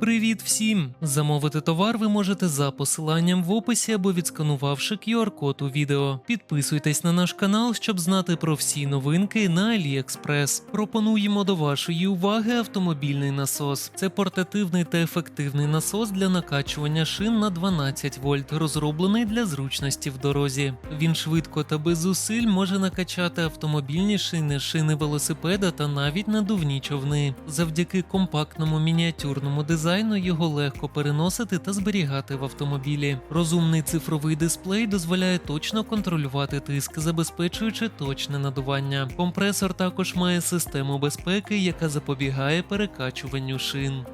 Привіт всім! Замовити товар ви можете за посиланням в описі або відсканувавши QR-код у відео. Підписуйтесь на наш канал, щоб знати про всі новинки на AliExpress. Пропонуємо до вашої уваги автомобільний насос. Це портативний та ефективний насос для накачування шин на 12 вольт, розроблений для зручності в дорозі. Він швидко та без зусиль може накачати автомобільні шини, шини велосипеда та навіть надувні човни. Завдяки компактному мініатюрному дизайну його легко переносити та зберігати в автомобілі. Розумний цифровий дисплей дозволяє точно контролювати тиск, забезпечуючи точне надування. Компресор також має систему безпеки, яка запобігає перекачуванню шин.